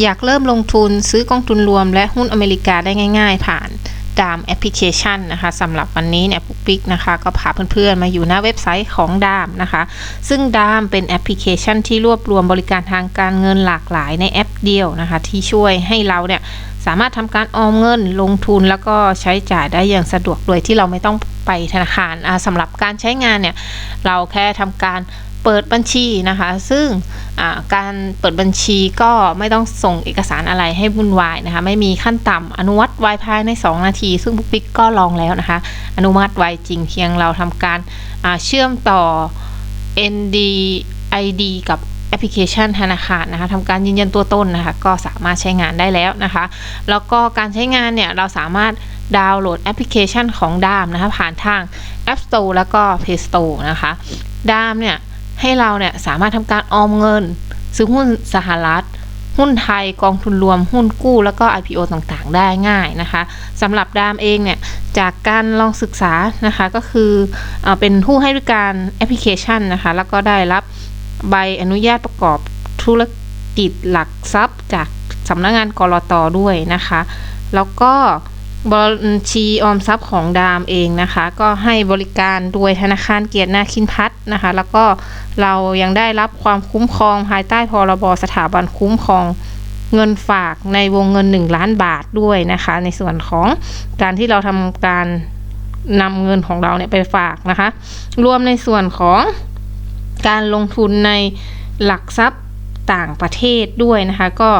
อยากเริ่มลงทุนซื้อกองทุนรวมและหุ้นอเมริกาได้ง่าย ๆ ผ่านดามแอปพลิเคชันนะคะสำหรับวันนี้เนี่ยปุ๊กปิ๊กนะคะ ก็พาเพื่อนๆ มาอยู่หน้าเว็บไซต์ของดามนะคะ ซึ่งดามเป็นแอปพลิเคชันที่รวบรวมบริการทางการเงินหลากหลายในแอปเดียวนะคะ ที่ช่วยให้เราเนี่ยสามารถทำการออมเงินลงทุนแล้วก็ใช้จ่ายได้อย่างสะดวกโดยที่เราไม่ต้องไปธนาคารอ่าสำหรับการใช้งานเนี่ยเราแค่ทำการ เปิดบัญชีนะคะ ซึ่งการเปิดบัญชีก็ไม่ต้องส่งเอกสารอะไรให้วุ่นวายนะคะ ไม่มีขั้นต่ำอนุมัติไวภายใน 2 นาที ซึ่งปุ๊กปิ๊กก็ลองแล้วนะคะ อนุมัติไวจริงเพียงเราทำการเชื่อมต่อ NDID กับแอปพลิเคชันธนาคารนะคะทำการยืนยันตัวตนนะคะ ก็สามารถใช้งานได้แล้วนะคะ แล้วก็การใช้งานเนี่ยเราสามารถดาวน์โหลดแอปพลิเคชันของดามนะคะ ผ่านทาง App Store แล้วก็ Play Store นะคะดามเนี่ย ให้เราเนี่ยสามารถทำการออมเงิน ซื้อหุ้นสหรัฐ หุ้นไทยกองทุนรวมหุ้นกู้ แล้วก็ IPO ต่างๆ ได้ง่ายนะคะสำหรับดามเองเนี่ยจากการลองศึกษานะคะก็คืออเป็นผู้ให้บริการแอปพลิเคชันนะคะแล้วก็ได้รับใบอนุญาตประกอบธุรกิจหลักทรัพย์จากสำนักงงานกรอตด้วยนะคะ แล้วก็ บัญชีออมทรัพย์ของดามเองนะคะ ก็ให้บริการโดยธนาคารเกียรตินาคินพัฒนะคะ แล้วก็เรายังได้รับความคุ้มครองภายใต้พรบสถาบันคุ้มครองเงินฝากในวงเงิน 1 ล้านบาทด้วยนะคะ ในส่วนของการที่เราทำการนำเงินของเราเนี่ยไปฝากนะคะ รวมในส่วนของการลงทุนในหลักทรัพย์ต่างประเทศด้วยนะคะ ก็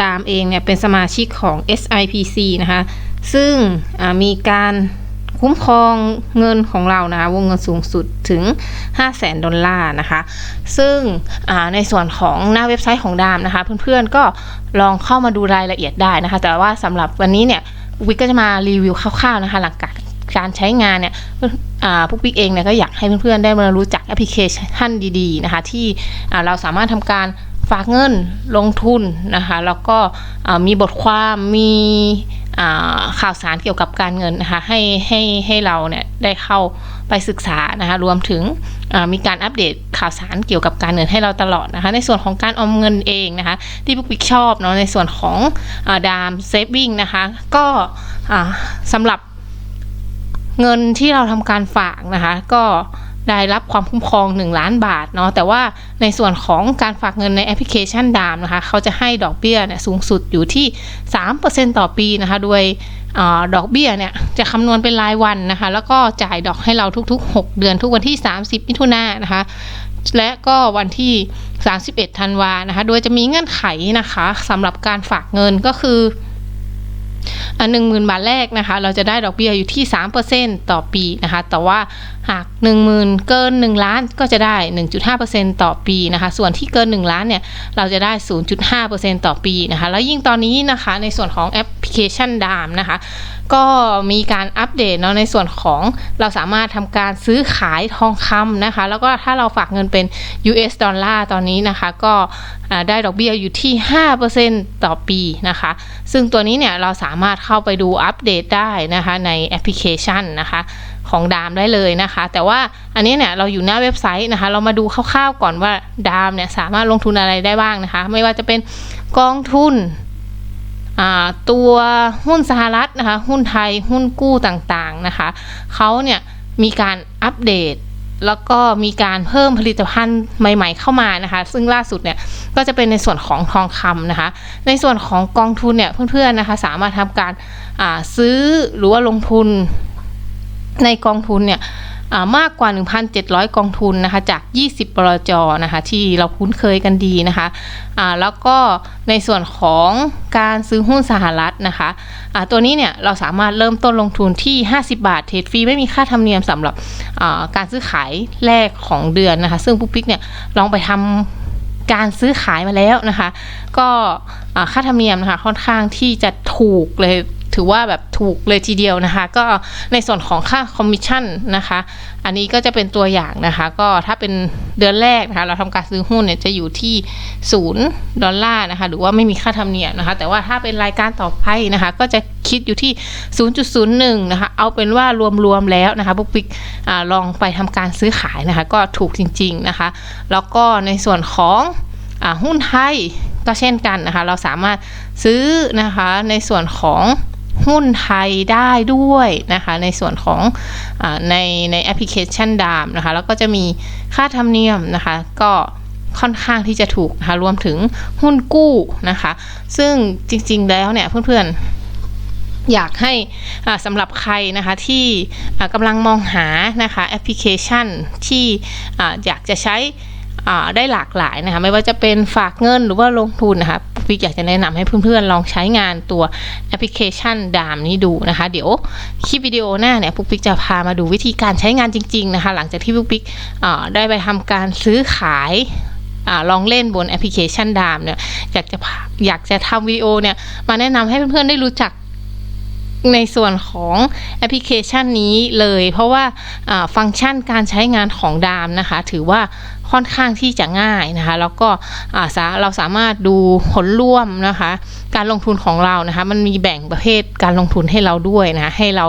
ดามเองเนี่ยเป็นสมาชิกของ SIPC นะคะ ซึ่งมีการคุ้มครองเงินของเรานะคะวงเงินสูงสุดถึง 5 0 0แสนดอลลาร์นะคะ ซึ่งในส่วนของหน้าเว็บไซต์ของดามนะคะ เพื่อนๆก็ลองเข้ามาดูรายละเอียดได้นะคะ แต่ว่าสำหรับวันนี้เนี่ยวิกก็จะมารีวิวคร่าวๆนะคะ หลังจากการใช้งานเนี่ยพวกปิ๊กเองเนี่ยก็อยากให้เพื่อนๆได้มารู้จักแอปพลิเคชันดีๆนะคะ ที่เราสามารถทำการ ฝากเงินลงทุนนะคะแล้วก็มีบทความมีข่าวสารเกี่ยวกับการเงินนะคะให้ให้ให้เราเนี่ยได้เข้าไปศึกษานะคะรวมถึงมีการอัปเดตข่าวสารเกี่ยวกับการเงินให้เราตลอดนะคะในส่วนของการออมเงินเองนะคะที่พวกปิ๊กชอบเนาะในส่วนของดามเซฟวิ่งนะคะก็สำหรับเงินที่เราทำการฝากนะคะก็ ได้รับความคุ้มครอง 1 ล้านบาทเนาะแต่ว่าในส่วนของการฝากเงินในแอปพลิเคชันดามนะคะเขาจะให้ดอกเบี้ยเนี่ยสูงสุดอยู่ที่ 3%ต่อปีนะคะโดยอดอกเบี้ยเนี่ยจะคำนวณเป็นรายวันนะคะแล้วก็จ่ายดอกให้เราทุกๆ 6 เดือนทุกวันที่ 30มิถุนายนนะคะและก็วันที่ 31ธันวานะคะ โดยจะมีเงื่อนไขนะคะสำหรับการฝากเงินก็คือ หนึ่งหมื่นบาทแรกนะคะ เราจะได้ดอกเบี้ยอยู่ที่ 3%ต่อปีนะคะ แต่ว่าหาก 1 0,000 เกิน 1 ล้านก็จะได้ 1.5%ต่อปีนะคะ ส่วนที่เกิน 1 ล้านเนี่ย เราจะได้ 0.5%ต่อปีนะคะ แล้วยิ่งตอนนี้นะคะในส่วนของแอปพลิเคชันดามนะคะ ก็มีการอัปเดตเนาะในส่วนของเราสามารถทำการซื้อขายทองคำนะคะ แล้วก็ถ้าเราฝากเงินเป็น US ดอลลาร์ตอนนี้นะคะ ก็ได้ดอกเบี้ยอยู่ที่ 5%ต่อปีนะคะ ซึ่งตัวนี้เนี่ยเราสาามารถเข้าไปดูอัปเดตได้นะคะในแอปพลิเคชันนะคะของดามได้เลยนะคะ แต่ว่าอันนี้เนี่ยเราอยู่หน้าเว็บไซต์นะคะ เรามาดูคร่าวๆก่อนว่าดามเนี่ยสามารถลงทุนอะไรได้บ้างนะคะ ไม่ว่าจะเป็นกองทุนตัวหุ้นสหรัฐนะคะ หุ้นไทยหุ้นกู้ต่างๆนะคะเขาเนี่ยมีการอัปเดต แล้วก็มีการเพิ่มผลิตภัณฑ์ใหม่ๆเข้ามานะคะ ซึ่งล่าสุดเนี่ยก็จะเป็นในส่วนของทองคำนะคะ ในส่วนของกองทุนเนี่ยเพื่อนๆนะคะสามารถทำการซื้อหรือว่าลงทุนในกองทุนเนี่ย มากกว่า 1,700 กองทุนนะคะจาก 20 บลจนะคะที่เราคุ้นเคยกันดีนะคะแล้วก็ในส่วนของการซื้อหุ้นสหรัฐนะคะตัวนี้เนี่ยเราสามารถเริ่มต้นลงทุนที่ 50 บาทเทรดฟรีไม่มีค่าธรรมเนียมสำหรับการซื้อขายแรกของเดือนนะคะ ซึ่งปุ๊กปิ๊กเนี่ยลองไปทำการซื้อขายมาแล้วนะคะ ก็ค่าธรรมเนียมนะคะค่อนข้างที่จะถูกเลย ถือว่าแบบถูกเลยทีเดียวนะคะ ก็ในส่วนของค่าคอมมิชชั่นนะคะ อันนี้ก็จะเป็นตัวอย่างนะคะ ก็ถ้าเป็นเดือนแรกนะคะ เราทำการซื้อหุ้นเนี่ยจะอยู่ที่ศูนย์ดอลลาร์นะคะ หรือว่าไม่มีค่าธรรมเนียมนะคะ แต่ว่าถ้าเป็นรายการต่อไปนะคะ ก็จะคิดอยู่ที่ 0.01 นะคะ เอาเป็นว่ารวมๆแล้วนะคะบุ๊กปิกอลองไปทำการซื้อขายนะคะ ก็ถูกจริง ๆนะคะ แล้วก็ในส่วนของอหุ้นไทยก็เช่นกันนะคะ เราสามารถซื้อนะคะในส่วนของ หุ้นไทยได้ด้วยนะคะ ในส่วนของอในในแอปพลิเคชันดามนะคะ แล้วก็จะมีค่าธรรมเนียมนะคะ ก็ค่อนข้างที่จะถูกนะคะรวมถึงหุ้นกู้นะคะ ซึ่งจริงๆแล้วเนี่ยเพื่อนๆ อยากให้สำหรับใครนะคะที่กำลังมองหานะคะแอปพลิเคชันที่ออยากจะใช้ได้หลากหลายนะคะไม่ว่าจะเป็นฝากเงินหรือว่าลงทุนนะคะ พี่อยากจะแนะนำให้เพื่อนๆลองใช้งานตัวแอปพลิเคชันดามนี้ดูนะคะ เดี๋ยวคลิปวิดีโอหน้าเนี่ยปุ๊กปิ๊กจะพามาดูวิธีการใช้งานจริง ๆ นะคะ หลังจากที่ปุ๊กปิ๊กได้ไปทำการซื้อขายอลองเล่นบนแอปพลิเคชันดามเนี่ยอยากจะอยากจะทำวิดีโอเนี่ยมาแนะนำให้เพื่อนๆได้รู้จัก ในส่วนของแอปพลิเคชันนี้เลย เพราะว่าฟังก์ชันการใช้งานของดามนะคะ ถือว่าค่อนข้างที่จะง่ายนะคะ แล้วก็เราสามารถดูผลร่วมนะคะ การลงทุนของเรานะคะ มันมีแบ่งประเภทการลงทุนให้เราด้วยนะะให้เรา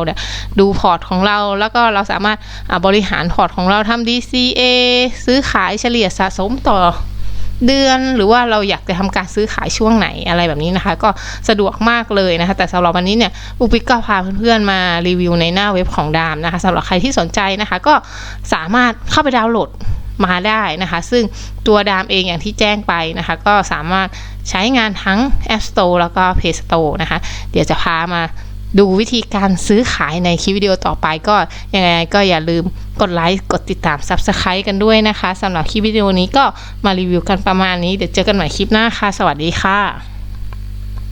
ดูพอร์ตของเรา แล้วก็เราสามารถบริหารพอร์ตของเราทำ DCA ซื้อขายเฉลี่ยสะสมต่อ เดือนหรือว่าเราอยากจะทำการซื้อขายช่วงไหนอะไรแบบนี้นะคะ ก็สะดวกมากเลยนะคะ แต่สำหรับวันนี้เนี่ยอุปิกก็พาเพื่อนๆมารีวิวในหน้าเว็บของดามนะคะสำหรับใครที่สนใจนะคะ ก็สามารถเข้าไปดาวน์โหลดมาได้นะคะ ซึ่งตัวดามเองอย่างที่แจ้งไปนะคะ ก็สามารถใช้งานทั้ง App Store แล้วก็ Play Store นะคะ เดี๋ยวจะพามาดูวิธีการซื้อขายในคลิปวิดีโอต่อไปก็ยังไงก็อย่าลืม กดไลค์กดติดตาม Subscribe กันด้วยนะคะสำหรับคลิปวิดีโอนี้ก็มารีวิวกันประมาณนี้ เดี๋ยวเจอกันใหม่คลิปหน้าค่ะ สวัสดีค่ะ